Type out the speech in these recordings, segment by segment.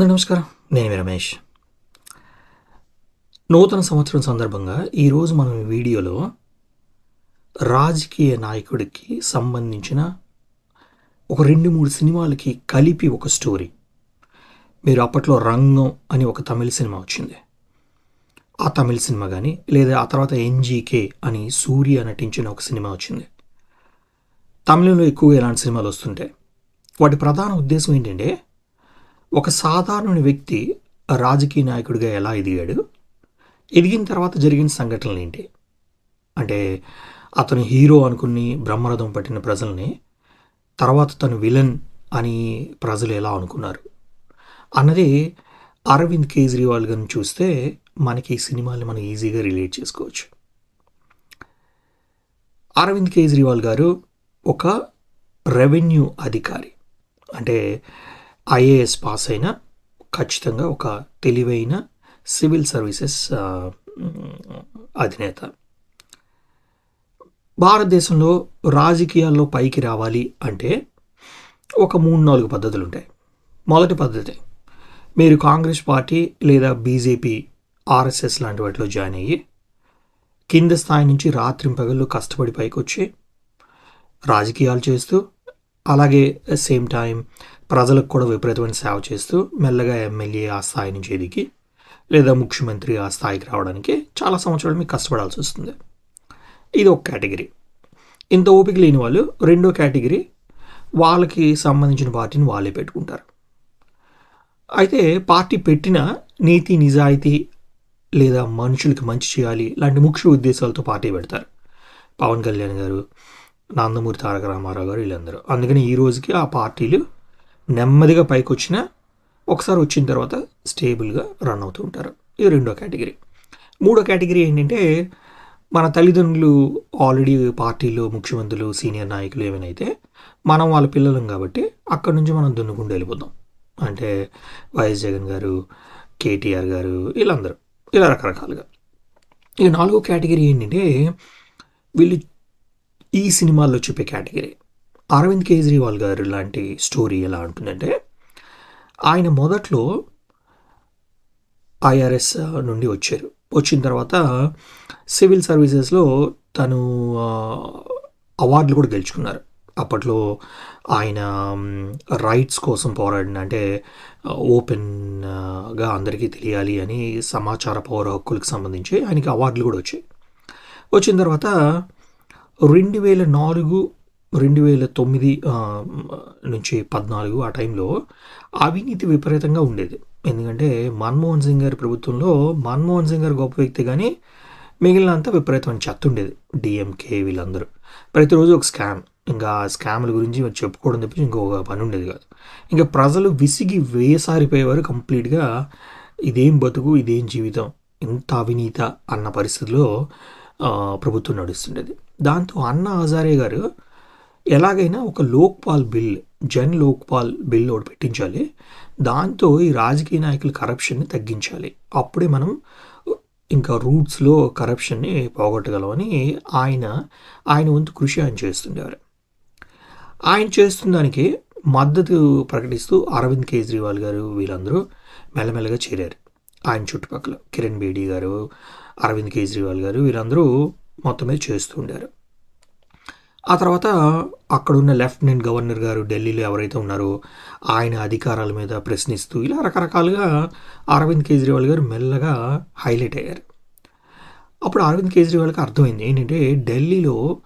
అందరూ నమస్కారం. నేను మీ రమేష్. నూతన సంవత్సరం సందర్భంగా ఈరోజు మనం ఈ వీడియోలో రాజకీయ నాయకుడికి సంబంధించిన ఒక రెండు మూడు సినిమాలకి కలిపి ఒక స్టోరీ. మీరు అప్పట్లో రంగం అని ఒక తమిళ సినిమా వచ్చింది. ఆ తమిళ సినిమా కానీ లేదా ఆ తర్వాత ఎన్జీకే అని సూర్య నటించిన ఒక సినిమా వచ్చింది. తమిళంలో ఎక్కువగా ఇలాంటి సినిమాలు వస్తుంటాయి. వాటి ప్రధాన ఉద్దేశం ఏంటంటే ఒక సాధారణ వ్యక్తి రాజకీయ నాయకుడిగా ఎలా ఎదిగాడు? ఎదిగిన తర్వాత జరిగిన సంఘటనలు ఏంటి అంటే అతను హీరో అనుకుని బ్రహ్మరథం పట్టిన ప్రజల్ని తర్వాత తను విలన్ అని ప్రజలు ఎలా అనుకున్నారు? అన్నది అరవింద్ కేజ్రీవాల్ గారిని చూస్తే మనకి ఈ సినిమాని మనం ఈజీగా రిలేట్ చేసుకోవచ్చు. అరవింద్ కేజ్రీవాల్ గారు ఒక రెవెన్యూ అధికారి. అంటే ఐఏఎస్ పాస్ అయిన ఖచ్చితంగా ఒక తెలివైన సివిల్ సర్వీసెస్ అధినేత. భారతదేశంలో రాజకీయాల్లో పైకి రావాలి అంటే ఒక మూడు నాలుగు పద్ధతులు ఉంటాయి. మొదటి పద్ధతి మీరు కాంగ్రెస్ పార్టీ లేదా బీజేపీ ఆర్ఎస్ఎస్ లాంటి వాటిలో జాయిన్ అయ్యి కింద స్థాయి నుంచి రాత్రింపగళ్ళు కష్టపడి పైకి వచ్చి రాజకీయాలు చేస్తూ అలాగే సేమ్ టైం ప్రజలకు కూడా విపరీతమైన సేవ చేస్తూ మెల్లగా ఎమ్మెల్యే ఆ స్థాయి నుంచి ఎదిగి లేదా ముఖ్యమంత్రి ఆ స్థాయికి రావడానికి చాలా సంవత్సరాలు మీకు కష్టపడాల్సి వస్తుంది. ఇది ఒక కేటగిరీ. ఇంత ఓపిక లేని వాళ్ళు రెండో కేటగిరీ వాళ్ళకి సంబంధించిన పార్టీని వాళ్ళే పెట్టుకుంటారు. అయితే పార్టీ పెట్టిన నీతి నిజాయితీ లేదా మనుషులకి మంచి చేయాలి లాంటి ముఖ్య ఉద్దేశాలతో పార్టీ పెడతారు. పవన్ కళ్యాణ్ గారు నందమూరి తారక రామారావు గారు వీళ్ళందరూ. అందుకని ఈ రోజుకి ఆ పార్టీలు నెమ్మదిగా పైకి వచ్చిన ఒకసారి వచ్చిన తర్వాత స్టేబుల్గా రన్ అవుతూ ఉంటారు. ఇది రెండో కేటగిరీ. మూడో కేటగిరీ ఏంటంటే మన తల్లిదండ్రులు ఆల్రెడీ పార్టీలో ముఖ్యమంత్రులు సీనియర్ నాయకులు ఏమైనా అయితే మనం వాళ్ళ పిల్లలం కాబట్టి అక్కడి నుంచి మనం దున్నుకుంటూ వెళ్ళిపోతాం. అంటే వైఎస్ జగన్ గారు కేటీఆర్ గారు వీళ్ళందరూ ఇలా రకరకాలుగా. ఇక నాలుగో కేటగిరీ ఏంటంటే వీళ్ళు ఈ సినిమాల్లో చూపే కేటగిరీ. అరవింద్ కేజ్రీవాల్ గారు లాంటి స్టోరీ ఎలా ఉంటుందంటే ఆయన మొదట్లో ఐఆర్ఎస్ నుండి వచ్చారు. వచ్చిన తర్వాత సివిల్ సర్వీసెస్లో తను అవార్డులు కూడా గెలుచుకున్నారు. అప్పట్లో ఆయన రైట్స్ కోసం పోరాడిన అంటే ఓపెన్గా అందరికీ తెలియాలి అని సమాచార పౌర హక్కులకు సంబంధించి ఆయనకి అవార్డులు కూడా వచ్చాయి. వచ్చిన తర్వాత రెండు వేల నాలుగు రెండు వేల తొమ్మిది నుంచి పద్నాలుగు ఆ టైంలో అవినీతి విపరీతంగా ఉండేది. ఎందుకంటే మన్మోహన్ సింగ్ గారి ప్రభుత్వంలో మన్మోహన్ సింగ్ గారు గొప్ప వ్యక్తి కానీ మిగిలిన అంతా విపరీతమైన చెత్త ఉండేది. డిఎంకే వీళ్ళందరూ. ప్రతిరోజు ఒక స్కామ్. ఇంకా ఆ స్కామ్ల గురించి చెప్పుకోవడం తప్పించి ఇంకొక పని ఉండేది కాదు. ఇంకా ప్రజలు విసిగి వేసారిపోయేవారు కంప్లీట్గా ఇదేం బతుకు ఇదేం జీవితం ఇంత అవినీత అన్న పరిస్థితిలో ప్రభుత్వం నడుస్తుండేది. దాంతో అన్న హజారే గారు ఎలాగైనా ఒక లోక్పాల్ బిల్ జన్ లోక్పాల్ బిల్ ఒకటి పెట్టించాలి. దాంతో ఈ రాజకీయ నాయకుల కరప్షన్ని తగ్గించాలి. అప్పుడే మనం ఇంకా రూట్స్లో కరప్షన్ని పోగొట్టగలమని ఆయన ఆయన వంతు కృషి ఆయన చేస్తుండేవారు. ఆయన చేస్తున్న దానికి మద్దతు ప్రకటిస్తూ అరవింద్ కేజ్రీవాల్ గారు వీళ్ళందరూ మెల్లమెల్లగా చేరారు. ఆయన చుట్టుపక్కల కిరణ్ బేడీ గారు అరవింద్ కేజ్రీవాల్ గారు వీళ్ళందరూ మొత్తం మీద చేస్తూ ఉండారు ఆ తర్వాత అక్కడున్న లెఫ్టినెంట్ గవర్నర్ గారు ఢిల్లీలో ఎవరైతే ఉన్నారో ఆయన అధికారాల మీద ప్రశ్నిస్తూ ఇలా రకరకాలుగా అరవింద్ కేజ్రీవాల్ గారు మెల్లగా హైలైట్ అయ్యారు. అప్పుడు అరవింద్ కేజ్రీవాల్కి అర్థమైంది ఏంటంటే ఢిల్లీలో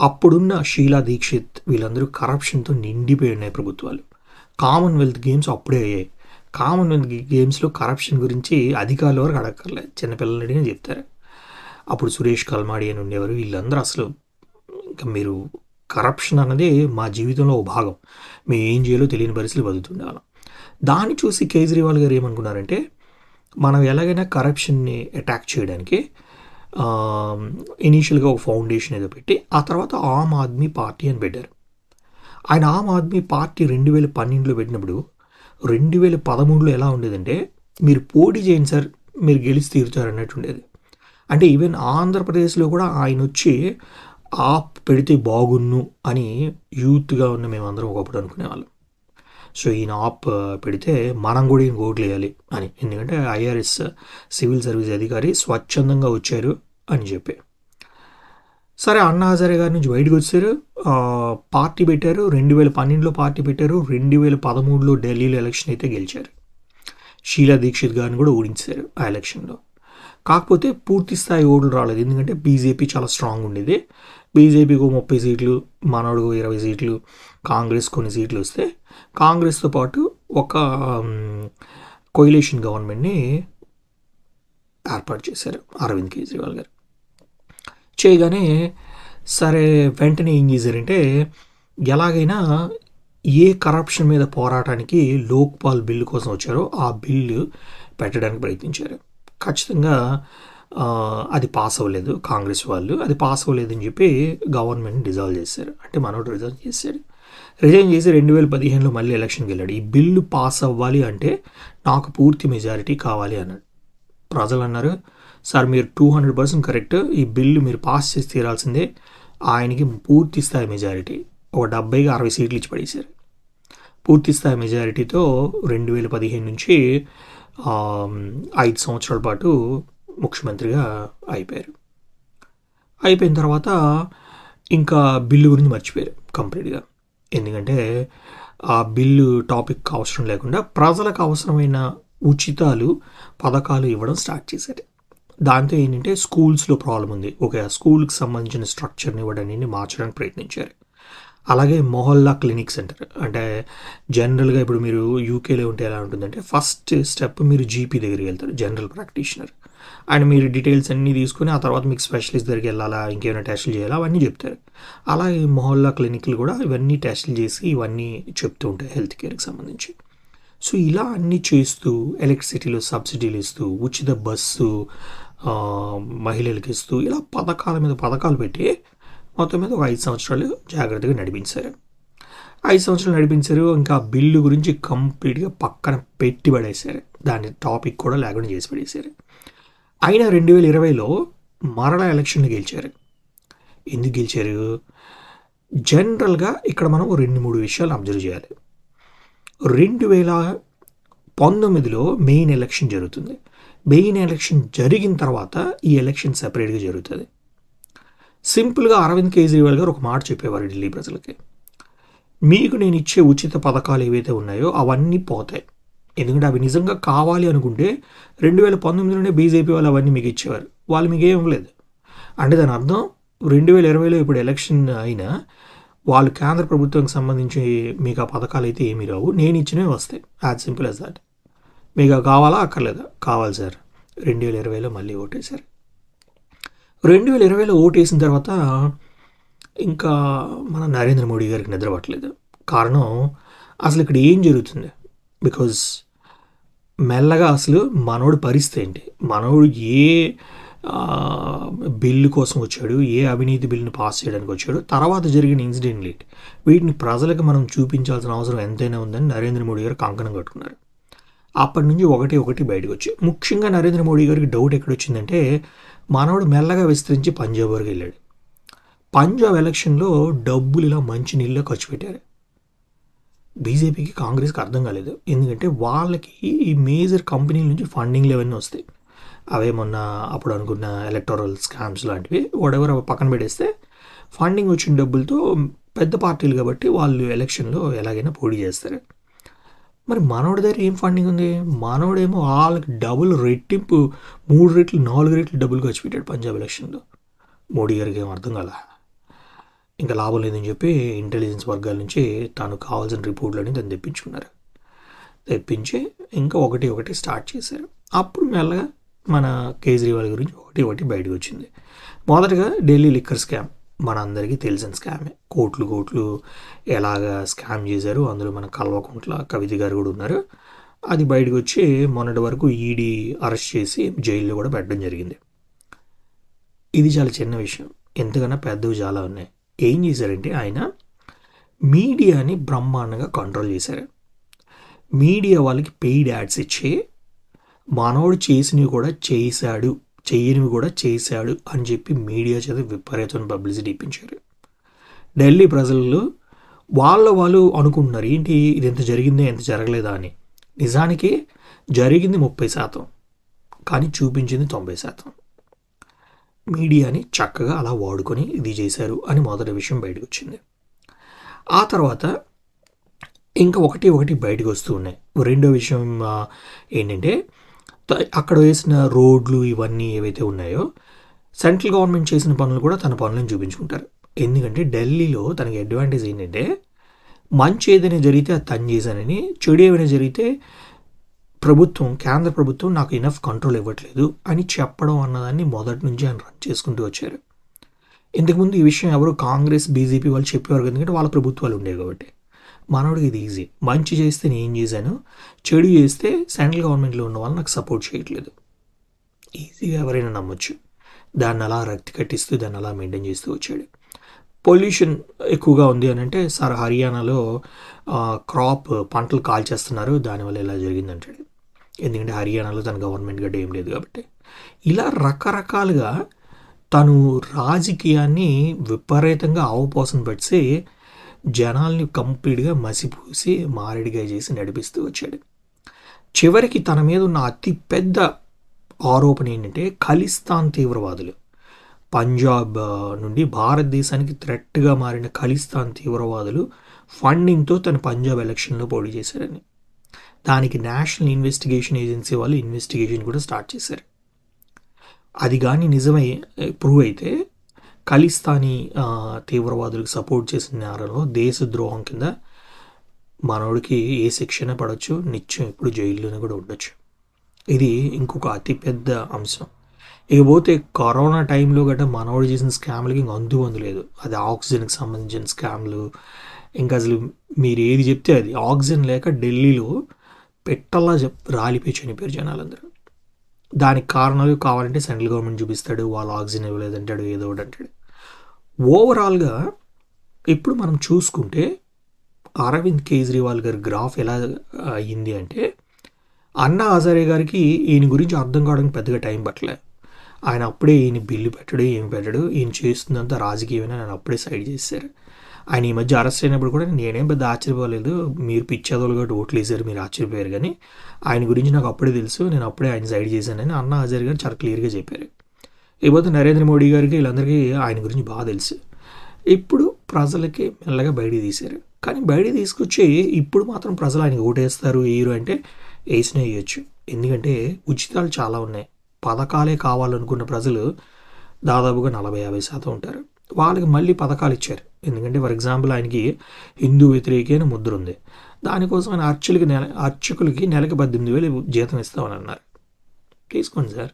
అప్పుడున్న షీలా దీక్షిత్ వీళ్ళందరూ కరప్షన్తో నిండిపోయి ఉన్నాయి ప్రభుత్వాలు. కామన్వెల్త్ గేమ్స్ అప్పుడే అయ్యాయి. కామన్వెల్త్ గేమ్స్లో కరప్షన్ గురించి అధికారుల వరకు అడగక్కర్లేదు చిన్నపిల్లలు అడిగినా చెప్తారు. అప్పుడు సురేష్ కల్మాడి అని ఉండేవారు. వీళ్ళందరూ అసలు మీరు కరప్షన్ అన్నది మా జీవితంలో ఒక భాగం. మేము ఏం చేయాలో తెలియని పరిస్థితులు బతుకుతుండాలి దాన్ని చూసి కేజ్రీవాల్ గారు ఏమనుకున్నారంటే మనం ఎలాగైనా కరప్షన్ని అటాక్ చేయడానికి ఇనీషియల్గా ఒక ఫౌండేషన్ ఏదో పెట్టి ఆ తర్వాత ఆమ్ ఆద్మీ పార్టీ అని పెట్టారు. ఆయన ఆమ్ ఆద్మీ పార్టీ రెండు వేల పన్నెండులో పెట్టినప్పుడు రెండు వేల పదమూడులో ఎలా ఉండేదంటే మీరు పోటీ చేయండి సార్ మీరు గెలిచి తీరుతారు అన్నట్టు ఉండేది. అంటే ఈవెన్ ఆంధ్రప్రదేశ్లో కూడా ఆయన వచ్చి ఆ పెడితే బాగున్ను అని యూత్గా ఉన్న మేమందరం ఒకప్పుడు అనుకునేవాళ్ళం. సో ఈయన ఆప్ పెడితే మనం కూడా ఈయన ఓట్లు వేయాలి అని. ఎందుకంటే ఐఆర్ఎస్ సివిల్ సర్వీస్ అధికారి స్వచ్ఛందంగా వచ్చారు అని చెప్పి. సరే అన్నా హజారే గారి నుంచి బయటకు వచ్చారు. పార్టీ పెట్టారు. రెండు వేల పన్నెండులో పార్టీ పెట్టారు. రెండు వేల పదమూడులో ఢిల్లీలో ఎలక్షన్ అయితే గెలిచారు. షీలా దీక్షిత్ గారిని కూడా ఓడించారు ఆ ఎలక్షన్లో. కాకపోతే పూర్తి స్థాయి ఓట్లు రాలేదు. ఎందుకంటే బీజేపీ చాలా స్ట్రాంగ్ ఉండేది. బీజేపీకి ఓ ముప్పై సీట్లు మనోడుకు ఇరవై సీట్లు కాంగ్రెస్ కొన్ని సీట్లు వస్తే కాంగ్రెస్తో పాటు ఒక కోయిలేషన్ గవర్నమెంట్ని ఏర్పాటు చేశారు అరవింద్ కేజ్రీవాల్ గారు. చేయగానే సరే వెంటనే ఏం చేశారంటే ఎలాగైనా ఏ కరప్షన్ మీద పోరాటానికి లోక్పాల్ బిల్లు కోసం వచ్చారో ఆ బిల్లు పెట్టడానికి ప్రయత్నించారు. ఖచ్చితంగా అది పాస్ అవ్వలేదు కాంగ్రెస్ వాళ్ళు. అది పాస్ అవ్వలేదని చెప్పి గవర్నమెంట్ డిజాల్వ్ చేశారు. అంటే మనోడు రిజైన్ చేశాడు. రిజైన్ చేసి రెండు వేల పదిహేనులో మళ్ళీ ఎలక్షన్కి వెళ్ళాడు. ఈ బిల్లు పాస్ అవ్వాలి అంటే నాకు పూర్తి మెజారిటీ కావాలి అన్నాడు. ప్రజలు అన్నారు సార్ మీరు టూ హండ్రెడ్ పర్సెంట్ కరెక్ట్ ఈ బిల్లు మీరు పాస్ చేసి తీరాల్సిందే. ఆయనకి పూర్తి స్థాయి మెజారిటీ ఒక డెబ్బైకి అరవై సీట్లు ఇచ్చి పడేశారు. పూర్తి స్థాయి మెజారిటీతో రెండు వేల పదిహేను నుంచి ఐదు సంవత్సరాల పాటు ముఖ్యమంత్రిగా అయిపోయారు. అయిపోయిన తర్వాత ఇంకా బిల్లు గురించి మర్చిపోయారు కంప్లీట్గా. ఎందుకంటే ఆ బిల్లు టాపిక్ అవసరం లేకుండా ప్రజలకు అవసరమైన ఉచితాలు పథకాలు ఇవ్వడం స్టార్ట్ చేశారు. దాంతో ఏంటంటే స్కూల్స్లో ప్రాబ్లం ఉంది. ఒక స్కూల్కి సంబంధించిన స్ట్రక్చర్ని ఇవ్వడానికి మార్చడానికి ప్రయత్నించారు. అలాగే మొహల్లా క్లినిక్ సెంటర్. అంటే జనరల్గా ఇప్పుడు మీరు యూకేలో ఉంటే ఎలా ఉంటుందంటే ఫస్ట్ స్టెప్ మీరు జీపీ దగ్గరికి వెళ్తారు జనరల్ ప్రాక్టీషనర్. అండ్ మీరు డీటెయిల్స్ అన్నీ తీసుకుని ఆ తర్వాత మీకు స్పెషలిస్ట్ దగ్గరికి వెళ్ళాలా ఇంకేమైనా టెస్టులు చేయాలా అవన్నీ చెప్తారు. అలాగే మొహల్లా క్లినిక్లు కూడా ఇవన్నీ టెస్టులు చేసి ఇవన్నీ చెప్తూ ఉంటాయి హెల్త్ కేర్కి సంబంధించి. సో ఇలా అన్నీ చేస్తూ ఎలక్ట్రిసిటీలో సబ్సిడీలు ఇస్తూ ఉచిత బస్సు మహిళలకు ఇస్తూ ఇలా పథకాల మీద పథకాలు పెట్టి మొత్తం మీద ఒక ఐదు సంవత్సరాలు జాగ్రత్తగా నడిపించారు. ఐదు సంవత్సరాలు నడిపించారు ఇంకా బిల్లు గురించి కంప్లీట్గా పక్కన పెట్టి పడేశారు. దాని టాపిక్ కూడా లేకుండా చేసి పడేశారు. అయినా రెండు వేల ఇరవైలో మరలా ఎలక్షన్లు గెలిచారు. ఎందుకు గెలిచారు? జనరల్గా ఇక్కడ మనం రెండు మూడు విషయాలు అబ్జర్వ్ చేయాలి. రెండు వేల పంతొమ్మిదిలో మెయిన్ ఎలక్షన్ జరుగుతుంది. మెయిన్ ఎలక్షన్ జరిగిన తర్వాత ఈ ఎలక్షన్ సెపరేట్గా జరుగుతుంది. సింపుల్గా అరవింద్ కేజ్రీవాల్ గారు ఒక మాట చెప్పేవారు ఢిల్లీ ప్రజలకి. మీకు నేను ఇచ్చే ఉచిత పథకాలు ఏవైతే ఉన్నాయో అవన్నీ పోతాయి. ఎందుకంటే అవి నిజంగా కావాలి అనుకుంటే రెండు వేల పంతొమ్మిదిలోనే బీజేపీ వాళ్ళు అవన్నీ మీకు ఇచ్చేవారు. వాళ్ళు మీకు ఏం లేదు అంటే దాని అర్థం రెండు వేల ఇరవైలో ఇప్పుడు ఎలక్షన్ అయినా వాళ్ళు కేంద్ర ప్రభుత్వానికి సంబంధించి మీకు ఆ పథకాలు అయితే ఏమీ రావు. నేను ఇచ్చినవి వస్తాయి. As simple as that. మీకు కావాలా? అక్కర్లేదా? కావాలి సార్. రెండు వేల ఇరవైలో మళ్ళీ ఓటేశారు. రెండు వేల ఇరవైలో ఓటేసిన తర్వాత ఇంకా మన నరేంద్ర మోడీ గారికి నిద్రపట్టలేదు. కారణం అసలు ఇక్కడ ఏం జరుగుతుంది? బికాజ్ మెల్లగా అసలు మనోడు పరిస్థితి ఏంటి? మనోడు ఏ బిల్లు కోసం వచ్చాడు? ఏ అవినీతి బిల్లును పాస్ చేయడానికి వచ్చాడు? తర్వాత జరిగిన ఇన్సిడెంట్ లేట్ వీటిని ప్రజలకు మనం చూపించాల్సిన అవసరం ఎంతైనా ఉందని నరేంద్ర మోడీ గారు కంకణం కట్టుకున్నారు. అప్పటి నుంచి ఒకటి ఒకటి బయటకు వచ్చాయి ముఖ్యంగా నరేంద్ర మోడీ గారికి డౌట్ ఎక్కడొచ్చిందంటే మానవుడు మెల్లగా విస్తరించి పంజాబ్ వరకు వెళ్ళాడు. పంజాబ్ ఎలక్షన్లో డబ్బులు ఇలా మంచి నీళ్ళు ఖర్చు పెట్టారు. బీజేపీకి కాంగ్రెస్కి అర్థం కాలేదు. ఎందుకంటే వాళ్ళకి ఈ మేజర్ కంపెనీల నుంచి ఫండింగ్లు ఇవన్నీ వస్తాయి. అవే మొన్న అప్పుడు అనుకున్న ఎలక్టోరల్ స్కామ్స్ లాంటివి వాడెవర్ అవి పక్కన పెట్టేస్తే ఫండింగ్ వచ్చిన డబ్బులతో పెద్ద పార్టీలు కాబట్టి వాళ్ళు ఎలక్షన్లో ఎలాగైనా పోటీ చేస్తారు. మరి మనోడి దగ్గర ఏం ఫండింగ్ ఉంది? మనోడేమో వాళ్ళకి డబుల్ రెట్టింపు మూడు రెట్లు నాలుగు రెట్లు డబ్బులు ఖర్చు పెట్టాడు పంజాబ్ ఎలక్షన్లో మోడీ గారికి ఏం అర్థం కదా ఇంకా లాభం లేదని చెప్పి ఇంటెలిజెన్స్ వర్గాల నుంచి తాను కావాల్సిన రిపోర్ట్లని తను తెప్పించుకున్నారు. తెప్పించి ఇంకా ఒకటి ఒకటి స్టార్ట్ చేశారు. అప్పుడు మెల్లగా మన కేజ్రీవాల్ గురించి ఒకటి ఒకటి బయటకు వచ్చింది. మొదటగా ఢిల్లీ లిక్కర్ స్కామ్ మనందరికీ తెలిసిన స్కామే కోట్లు కోట్లు ఎలాగ స్కామ్ చేశారు అందులో మన కల్వకుంట్ల కవిత గారు కూడా ఉన్నారు. అది బయటకు వచ్చి మొన్నటి వరకు ఈడీ అరెస్ట్ చేసి జైల్లో కూడా పెట్టడం జరిగింది. ఇది చాలా చిన్న విషయం. ఎంతకన్నా పెద్దవి చాలా ఉన్నాయి. ఏం చేశారంటే ఆయన మీడియాని బ్రహ్మాండంగా కంట్రోల్ చేశారు. మీడియా వాళ్ళకి పెయిడ్ యాడ్స్ ఇచ్చి మనోడు చేసినవి కూడా చేశాడు. చేయనివి కూడా చేశాడు అని చెప్పి మీడియా చేత విపరీతమైన పబ్లిసిటీ ఇప్పించారు. ఢిల్లీ ప్రజలు వాళ్ళ వాళ్ళు అనుకుంటున్నారు ఏంటి ఇది ఎంత జరిగిందే ఎంత జరగలేదా అని. నిజానికి జరిగింది ముప్పై శాతం కానీ చూపించింది తొంభై శాతం. మీడియాని చక్కగా అలా వాడుకొని ఇది చేశారు అని మొదటి విషయం బయటకు వచ్చింది. ఆ తర్వాత ఇంకా ఒకటి ఒకటి బయటకు వస్తూ ఉన్నాయి. రెండో విషయం ఏంటంటే అక్కడ వేసిన రోడ్లు ఇవన్నీ ఏవైతే ఉన్నాయో సెంట్రల్ గవర్నమెంట్ చేసిన పనులు కూడా తన పనులను చూపించుకుంటారు. ఎందుకంటే ఢిల్లీలో తనకి అడ్వాంటేజ్ ఏంటంటే మంచి ఏదైనా జరిగితే అది తను చేశానని చెడు ఏమైనా జరిగితే ప్రభుత్వం కేంద్ర ప్రభుత్వం నాకు ఇనఫ్ కంట్రోల్ ఇవ్వట్లేదు అని చెప్పడం అన్నదాన్ని మొదటి నుంచి ఆయన రన్ చేసుకుంటూ వచ్చారు. ఇంతకుముందు ఈ విషయం ఎవరు కాంగ్రెస్ బీజేపీ వాళ్ళు చెప్పేవారు ఎందుకంటే వాళ్ళ ప్రభుత్వాలు ఉండేవి కాబట్టి. మనోడికి ఇది ఈజీ మంచి చేస్తే నేను ఏం చేశాను? చెడు చేస్తే సెంట్రల్ గవర్నమెంట్లో ఉన్న వాళ్ళు నాకు సపోర్ట్ చేయట్లేదు. ఈజీగా ఎవరైనా నమ్మొచ్చు. దాన్ని అలా రక్తి కట్టిస్తూ దాన్ని అలా మెయింటైన్ చేస్తూ వచ్చాడు. పొల్యూషన్ ఎక్కువగా ఉంది అని అంటే సార్ హర్యానాలో క్రాప్ పంటలు కాల్చేస్తున్నారు. దానివల్ల ఇలా జరిగిందంటాడు ఎందుకంటే హర్యానాలో తన గవర్నమెంట్ గడ్డ ఏం లేదు కాబట్టి. ఇలా రకరకాలుగా తను రాజకీయాన్ని విపరీతంగా అవపోసం పెట్టి జనాల్ని కంప్లీట్గా మసిపూసి మారేడిగా చేసి నడిపిస్తూ వచ్చాడు. చివరికి తన మీద ఉన్న అతి పెద్ద ఆరోపణ ఏంటంటే ఖలిస్తాన్ తీవ్రవాదులు. పంజాబ్ నుండి భారతదేశానికి థ్రెట్గా మారిన ఖలిస్తాన్ తీవ్రవాదులు ఫండింగ్తో తన పంజాబ్ ఎలక్షన్లో పోటీ చేశారని. దానికి నేషనల్ ఇన్వెస్టిగేషన్ ఏజెన్సీ వాళ్ళు ఇన్వెస్టిగేషన్ కూడా స్టార్ట్ చేశారు. అది కానీ నిజమై ప్రూవ్ అయితే ఖలిస్తానీ తీవ్రవాదులకు సపోర్ట్ చేసిన నేరంలో దేశద్రోహం కింద మనోడికి ఏ శిక్షణ పడవచ్చు నిత్యం ఇప్పుడు జైల్లోనే కూడా ఉండొచ్చు. ఇది ఇంకొక అతిపెద్ద అంశం. ఇకపోతే కరోనా టైంలో గట్రా మనోడు చేసిన స్కామ్లకి ఇంక అందు లేదు. అది ఆక్సిజన్కి సంబంధించిన స్కామ్లు. ఇంకా అసలు మీరు ఏది చెప్తే అది. ఆక్సిజన్ లేక ఢిల్లీలో పెట్టల్లా చెప్ రాలిపోయి చనిపోయారు జనాలందరూ. దానికి కారణాలు కావాలంటే సెంట్రల్ గవర్నమెంట్ చూపిస్తాడు వాళ్ళు ఆక్సిజన్ ఇవ్వలేదంటాడు ఏదో ఒకటి అంటాడు. ఓవరాల్గా ఇప్పుడు మనం చూసుకుంటే అరవింద్ కేజ్రీవాల్ గారి గ్రాఫ్ ఎలా అయ్యింది అంటే అన్నా హజారే గారికి ఈయన గురించి అర్థం కావడానికి పెద్దగా టైం పట్టలే. ఆయన అప్పుడే ఈయన బిల్లు పెట్టడు ఏం పెట్టడు ఈయన చేస్తుందంతా రాజకీయమైన ఆయన అప్పుడే సైడ్ చేశారు. ఆయన ఈ మధ్య అరెస్ట్ అయినప్పుడు కూడా నేనేం పెద్ద ఆశ్చర్యపోలేదు మీరు పిచ్చేదోలు కాబట్టి ఓట్లు వేసారు మీరు ఆశ్చర్యపోయారు కానీ ఆయన గురించి నాకు అప్పుడే తెలుసు నేను అప్పుడే ఆయన సైడ్ చేశానని అన్నా హజారే గారు చాలా క్లియర్గా చెప్పారు. ఇకపోతే నరేంద్ర మోడీ గారికి వీళ్ళందరికీ ఆయన గురించి బాగా తెలుసు. ఇప్పుడు ప్రజలకి మెల్లగా బయటికి తీశారు. కానీ బయటికి తీసుకొచ్చి ఇప్పుడు మాత్రం ప్రజలు ఆయనకి ఓటేస్తారు వేయరు అంటే వేసినా వేయచ్చు. ఎందుకంటే ఉచితాలు చాలా ఉన్నాయి. పథకాలే కావాలనుకున్న ప్రజలు దాదాపుగా నలభై యాభై శాతం ఉంటారు. వాళ్ళకి మళ్ళీ పథకాలు ఇచ్చారు. ఎందుకంటే ఫర్ ఎగ్జాంపుల్ ఆయనకి హిందూ వ్యతిరేకి అని ముద్ర ఉంది. దానికోసం ఆయన అర్చకులకి నెల అర్చకులకి నెలకి పద్దెనిమిది వేలు జీతం ఇస్తామని అన్నారు. తీసుకోండి సార్.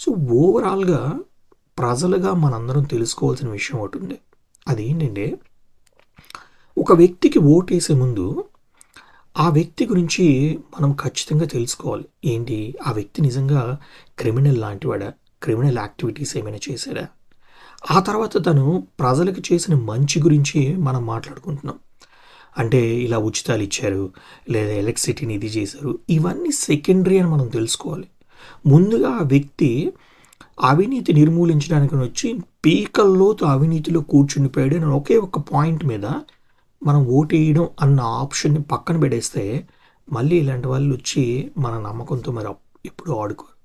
సో ఓవరాల్గా ప్రజలుగా మనందరం తెలుసుకోవాల్సిన విషయం ఒకటి ఉంది. అదేంటంటే ఒక వ్యక్తికి ఓటేసే ముందు ఆ వ్యక్తి గురించి మనం ఖచ్చితంగా తెలుసుకోవాలి. ఏంటి? ఆ వ్యక్తి నిజంగా క్రిమినల్ లాంటివాడా? క్రిమినల్ యాక్టివిటీస్ ఏమైనా చేశాడా? ఆ తర్వాత తను ప్రజలకు చేసిన మంచి గురించి మనం మాట్లాడుకుంటున్నాం. అంటే ఇలా ఉచితాలు ఇచ్చారు లేదా ఎలక్ట్రిసిటీని ఇది చేశారు ఇవన్నీ సెకండరీ అని మనం తెలుసుకోవాలి. ముందుగా ఆ వ్యక్తి అవినీతి నిర్మూలించడానికి వచ్చి పీకల్లోతు అవినీతిలో కూర్చునిపోయాడు అని ఒకే ఒక పాయింట్ మీద మనం ఓటేయడం అన్న ఆప్షన్ని పక్కన పెడేస్తే మళ్ళీ ఇలాంటి వాళ్ళు వచ్చి మన నమ్మకంతో మరి ఎప్పుడు ఆడుకోరు.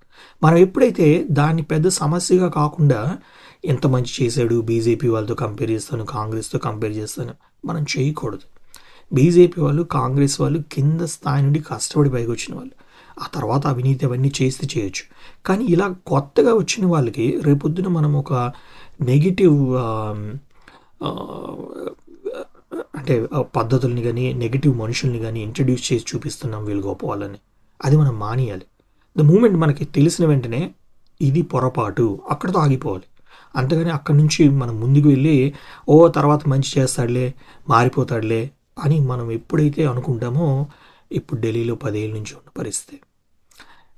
మనం ఎప్పుడైతే దాన్ని పెద్ద సమస్యగా కాకుండా ఎంత మంచి చేశాడు బీజేపీ వాళ్ళతో కంపేర్ చేస్తాను కాంగ్రెస్తో కంపేర్ చేస్తాను మనం చేయకూడదు. బీజేపీ వాళ్ళు కాంగ్రెస్ వాళ్ళు కింద స్థాయి నుండి కష్టపడి పైకి వచ్చిన వాళ్ళు. ఆ తర్వాత అవినీతి అవన్నీ చేస్తే చేయొచ్చు. కానీ ఇలా కొత్తగా వచ్చిన వాళ్ళకి రేపొద్దున మనం ఒక నెగిటివ్ అంటే పద్ధతుల్ని కానీ నెగిటివ్ మనుషుల్ని కానీ ఇంట్రడ్యూస్ చేసి చూపిస్తున్నాం వీళ్ళు గొప్ప వాళ్ళని. అది మనం మానేయాలి. ద మూమెంట్ మనకి తెలిసిన వెంటనే ఇది పొరపాటు అక్కడతో ఆగిపోవాలి. అంతేగాని అక్కడి నుంచి మనం ముందుకు వెళ్ళి ఓ తర్వాత మంచి చేస్తాడులే మారిపోతాడులే అని మనం ఎప్పుడైతే అనుకుంటామో ఇప్పుడు ఢిల్లీలో పదేళ్ళ నుంచి ఉన్న పరిస్థితి.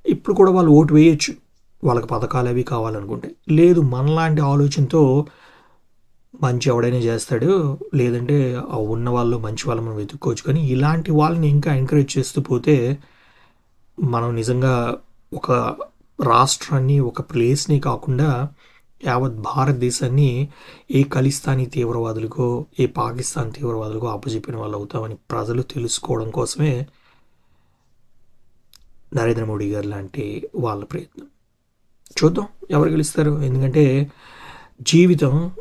ఇప్పుడు కూడా వాళ్ళు ఓటు వేయచ్చు. వాళ్ళకి పథకాలు అవి కావాలనుకుంటే. లేదు మనలాంటి ఆలోచనతో మంచి ఎవడైనా చేస్తాడు. లేదంటే ఆ ఉన్న వాళ్ళు మంచి వాళ్ళు మనం వెతుక్కోవచ్చు. కానీ ఇలాంటి వాళ్ళని ఇంకా ఎంకరేజ్ చేస్తూ పోతే మనం నిజంగా ఒక రాష్ట్రాన్ని ఒక ప్లేస్ని కాకుండా యావత్ భారతదేశాన్ని ఏ ఖలిస్తానీ తీవ్రవాదులకో ఏ పాకిస్తాన్ తీవ్రవాదులకో అప్పచెప్పిన వాళ్ళు అవుతామని ప్రజలు తెలుసుకోవడం కోసమే నరేంద్ర మోడీ గారు లాంటి వాళ్ళ ప్రయత్నం. చూద్దాం ఎవరు గెలుస్తారు. ఎందుకంటే జీవితం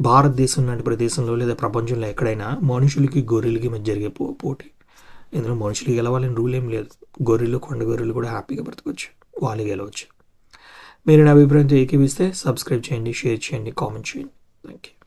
భారతదేశం లాంటి ప్రదేశంలో లేదా ప్రపంచంలో ఎక్కడైనా మనుషులకి గొర్రెలకి మధ్య జరిగే పో పోటీ. ఇందులో మనుషులు గెలవాలని రూల్ ఏం లేదు. గొర్రెలు కొండ గొర్రెలు కూడా హ్యాపీగా బ్రతకవచ్చు వాళ్ళు గెలవచ్చు. మీరు నా అభిప్రాయంతో ఏకీవిస్తే సబ్స్క్రైబ్ చేయండి షేర్ చేయండి కామెంట్ చేయండి. Thank you